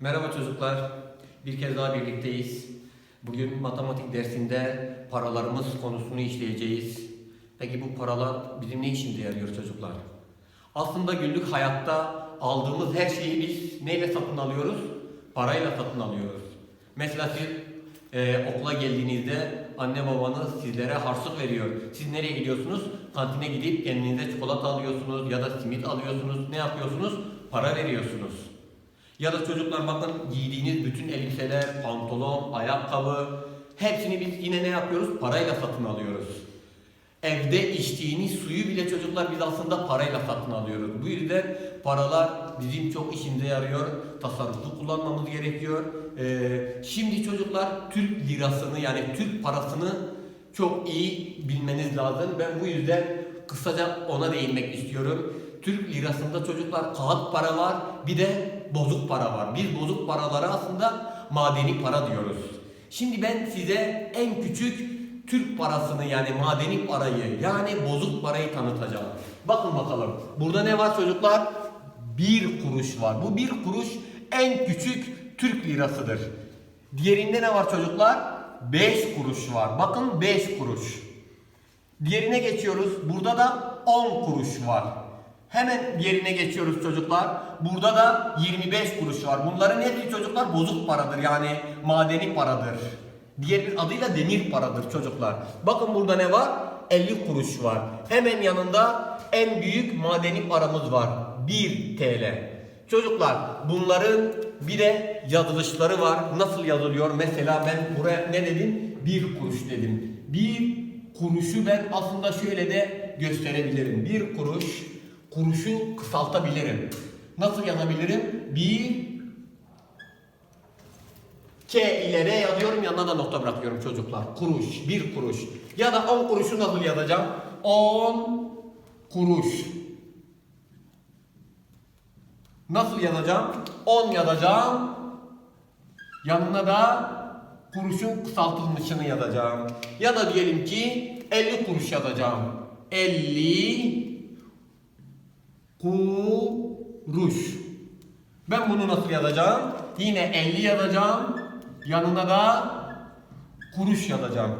Merhaba çocuklar. Bir kez daha birlikteyiz. Bugün matematik dersinde paralarımız konusunu işleyeceğiz. Peki bu paralar bizim ne işimize yarıyor çocuklar? Aslında günlük hayatta aldığımız her şeyi biz neyle satın alıyoruz? Parayla satın alıyoruz. Mesela siz e, okula geldiğinizde anne babanız sizlere harçlık veriyor. Siz nereye gidiyorsunuz? Kantine gidip kendinize çikolata alıyorsunuz ya da simit alıyorsunuz. Ne yapıyorsunuz? Para veriyorsunuz. Ya da çocuklar bakın giydiğiniz bütün elbiseler, pantolon, ayakkabı hepsini biz yine ne yapıyoruz? Parayla satın alıyoruz. Evde içtiğiniz suyu bile çocuklar biz aslında parayla satın alıyoruz. Bu yüzden paralar bizim çok işimize yarıyor. Tasarruflu kullanmamız gerekiyor. Ee, şimdi çocuklar Türk lirasını yani Türk parasını çok iyi bilmeniz lazım. Ben bu yüzden kısaca ona değinmek istiyorum. Türk lirasında çocuklar kağıt para var, bir de bozuk para var. Biz bozuk paralara aslında madeni para diyoruz. Şimdi ben size en küçük Türk parasını yani madeni parayı yani bozuk parayı tanıtacağım. Bakın bakalım. Burada ne var çocuklar? Bir kuruş var. Bu bir kuruş en küçük Türk lirasıdır. Diğerinde ne var çocuklar? 5 kuruş var. Bakın 5 kuruş. Diğerine geçiyoruz. Burada da 10 kuruş var. Hemen diğerine geçiyoruz çocuklar. Burada da 25 kuruş var. Bunların hepsi çocuklar bozuk paradır yani madeni paradır. Diğer bir adıyla demir paradır çocuklar. Bakın burada ne var? 50 kuruş var. Hemen yanında en büyük madeni paramız var. 1 TL. Çocuklar bunların bir de yazılışları var. Nasıl yazılıyor? Mesela ben buraya ne dedim? 1 kuruş dedim. 1 kuruşu ben aslında şöyle de gösterebilirim. 1 kuruş kuruşu kısaltabilirim. Nasıl yazabilirim? 1 K ile R yazıyorum yanına da nokta bırakıyorum çocuklar. Kuruş, bir kuruş. Ya da 10 kuruşu nasıl yazacağım? 10 kuruş. Nasıl yazacağım? 10 yazacağım. Yanına da kuruşun kısaltılmışını yazacağım. Ya da diyelim ki 50 kuruş yazacağım. 50 kuruş. Ben bunu nasıl yazacağım? Yine 50 yazacağım. Yanına da kuruş yazacağım.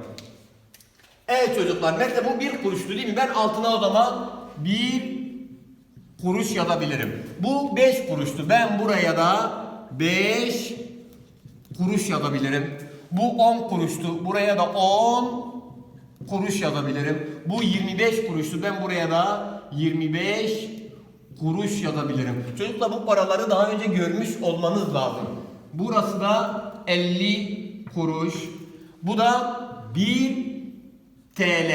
Evet çocuklar mesela bu bir kuruştu değil mi? Ben altına o zaman bir kuruş yazabilirim. Bu 5 kuruştu. Ben buraya da 5 kuruş yazabilirim. Bu 10 kuruştu. Buraya da 10 kuruş yazabilirim. Bu 25 kuruştu. Ben buraya da 25 kuruş yazabilirim. Çocuklar bu paraları daha önce görmüş olmanız lazım. Burası da 50 kuruş. Bu da 1 TL.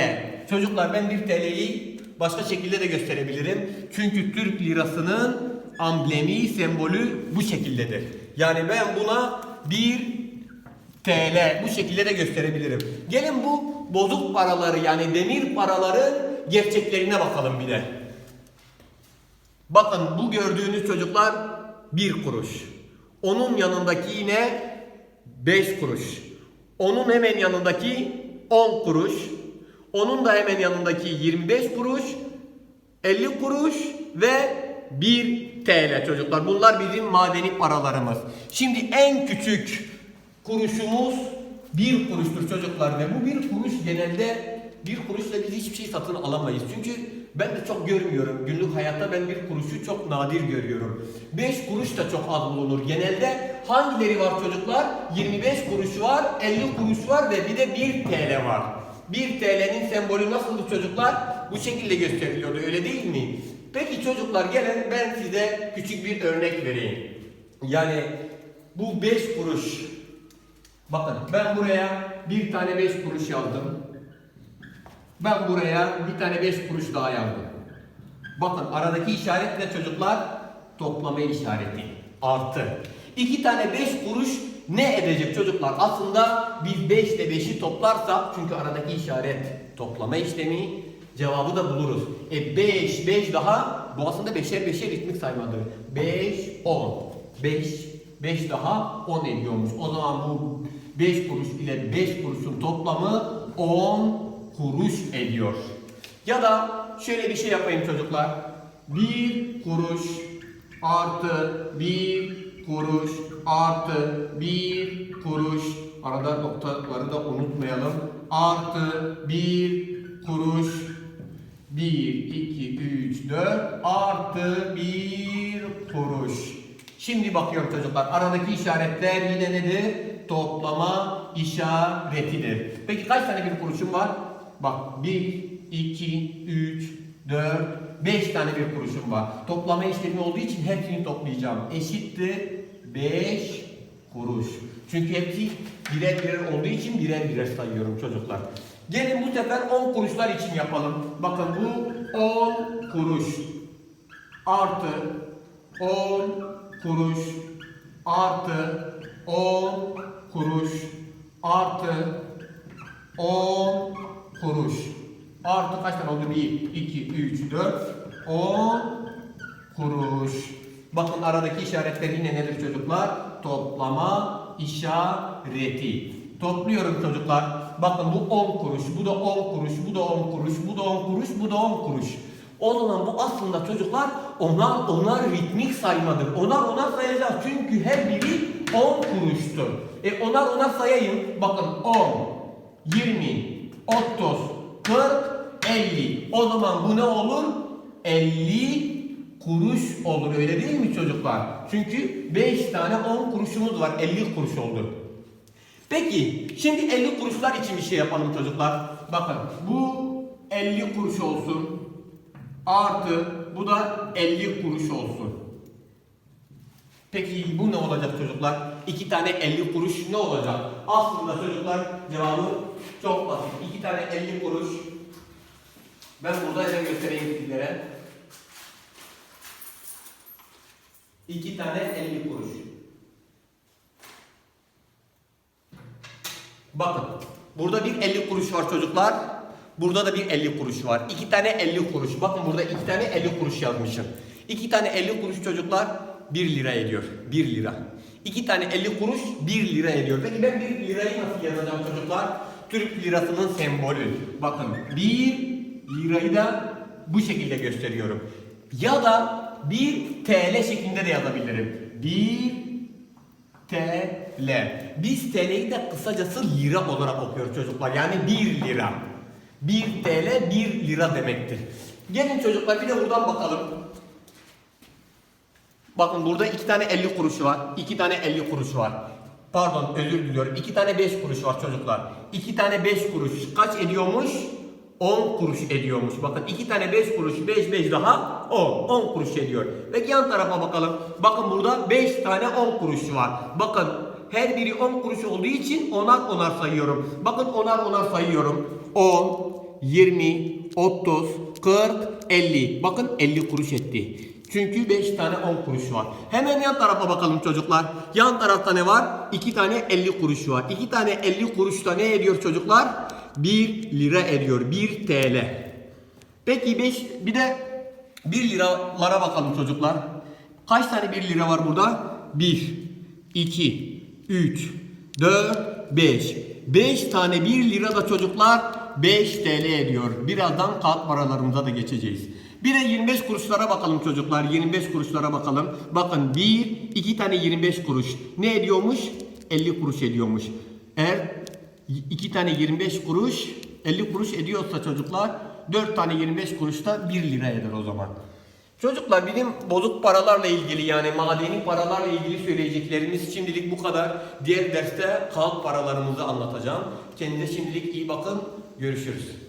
Çocuklar ben 1 TL'yi başka şekilde de gösterebilirim. Çünkü Türk lirasının amblemi, sembolü bu şekildedir. Yani ben buna 1 TL bu şekilde de gösterebilirim. Gelin bu bozuk paraları yani demir paraların gerçeklerine bakalım bir de. Bakın bu gördüğünüz çocuklar 1 kuruş. Onun yanındaki yine 5 kuruş. Onun hemen yanındaki 10 kuruş. Onun da hemen yanındaki 25 kuruş, 50 kuruş ve 1 TL çocuklar. Bunlar bizim madeni paralarımız. Şimdi en küçük kuruşumuz 1 kuruştur çocuklar ve bu 1 kuruş genelde 1 kuruşla biz hiçbir şey satın alamayız. Çünkü ben de çok görmüyorum. Günlük hayatta ben bir kuruşu çok nadir görüyorum. 5 kuruş da çok az bulunur. Genelde hangileri var çocuklar? 25 kuruş var, 50 kuruş var ve bir de 1 TL var. 1 TL'nin sembolü nasıldı çocuklar? Bu şekilde gösteriliyordu öyle değil mi? Peki çocuklar gelin ben size küçük bir örnek vereyim. Yani bu 5 kuruş. Bakın ben buraya bir tane 5 kuruş yazdım. Ben buraya bir tane 5 kuruş daha yazdım. Bakın aradaki işaret ne çocuklar? Toplama işareti. Artı. İki tane 5 kuruş ne edecek çocuklar? Aslında biz 5 ile 5'i toplarsak çünkü aradaki işaret toplama işlemi cevabı da buluruz. E 5, 5 daha bu aslında beşer beşer ritmik saymadır. 5, 10. 5, 5 daha 10 ediyormuş. O zaman bu 5 kuruş ile 5 kuruşun toplamı 10 kuruş ediyor. Ya da şöyle bir şey yapayım çocuklar. 1 kuruş artı bir kuruş artı bir kuruş arada noktaları da unutmayalım artı bir kuruş 1, 2, 3, 4 artı 1 kuruş. Şimdi bakıyorum çocuklar aradaki işaretler yine nedir? Toplama işaretidir. Peki kaç tane bir kuruşum var? Bak 1, 2, 3, 4, 5 tane bir kuruşum var. Toplama işlemi olduğu için hepsini toplayacağım. Eşittir 5 kuruş. Çünkü hepsi birer birer olduğu için birer birer sayıyorum çocuklar. Gelin bu sefer 10 kuruşlar için yapalım. Bakın bu 10 kuruş artı 10 kuruş artı 10 kuruş artı 10 kuruş artı kaç tane oldu? 1, 2, 3, 4, 10 kuruş. Bakın aradaki işaretler yine nedir çocuklar? Toplama işareti. Topluyorum çocuklar. Bakın bu 10 kuruş, bu da 10 kuruş, bu da 10 kuruş, bu da 10 kuruş, bu da 10 kuruş. O zaman bu aslında çocuklar onar onar ritmik saymadır. Onar onar sayacağız. Çünkü her biri 10 kuruştur. E onar onar sayayım. Bakın 10, 20, 30, 40, 50. O zaman bu ne olur? 50 kuruş olur. Öyle değil mi çocuklar? Çünkü 5 tane 10 kuruşumuz var. 50 kuruş oldu. Peki şimdi 50 kuruşlar için bir şey yapalım çocuklar. Bakın bu 50 kuruş olsun. Artı bu da 50 kuruş olsun. Peki bu ne olacak çocuklar? İki tane 50 kuruş ne olacak? Aslında çocuklar cevabı çok basit. İki tane 50 kuruş. Ben burada hemen göstereyim sizlere. İki tane 50 kuruş. Bakın burada bir 50 kuruş var çocuklar. Burada da bir 50 kuruş var. İki tane 50 kuruş. Bakın burada iki tane 50 kuruş yazmışım. İki tane 50 kuruş çocuklar 1 lira ediyor. 1 lira. İki tane 50 kuruş 1 lira ediyor. Peki ben 1 lirayı nasıl yazacağım çocuklar? Türk lirasının sembolü. Bakın 1 lirayı da bu şekilde gösteriyorum. Ya da 1 TL şeklinde de yazabilirim. 1 TL. Biz TL'yi de kısacası lira olarak okuyoruz çocuklar. Yani 1 lira. 1 TL 1 lira demektir. Gelin çocuklar bir de buradan bakalım. Bakın burada iki tane 50 kuruşu var. iki tane 50 kuruşu var. Pardon özür diliyorum. iki tane 5 kuruş var çocuklar. İki tane 5 kuruş kaç ediyormuş? 10 kuruş ediyormuş. Bakın iki tane 5 kuruş 5 5 daha 10. 10 kuruş ediyor. Ve yan tarafa bakalım. Bakın burada 5 tane 10 kuruş var. Bakın her biri 10 kuruş olduğu için onar onar sayıyorum. Bakın onar onar sayıyorum. 10, 20, 30, 40, 50. Bakın 50 kuruş etti. Çünkü 5 tane 10 kuruş var. Hemen yan tarafa bakalım çocuklar. Yan tarafta ne var? 2 tane 50 kuruş var. 2 tane 50 kuruş da ne ediyor çocuklar? 1 lira ediyor. 1 TL. Peki 5 bir de 1 liralara bakalım çocuklar. Kaç tane 1 lira var burada? 1 2 3 4 5 5 tane 1 lira da çocuklar 5 TL ediyor. Birazdan kağıt paralarımıza da geçeceğiz. Bir de 25 kuruşlara bakalım çocuklar. 25 kuruşlara bakalım. Bakın 1, 2 tane 25 kuruş. Ne ediyormuş? 50 kuruş ediyormuş. Eğer 2 tane 25 kuruş 50 kuruş ediyorsa çocuklar 4 tane 25 kuruş da 1 lira eder o zaman. Çocuklar benim bozuk paralarla ilgili yani madeni paralarla ilgili söyleyeceklerimiz şimdilik bu kadar. Diğer derste kağıt paralarımızı anlatacağım. Kendinize şimdilik iyi bakın. Görüşürüz.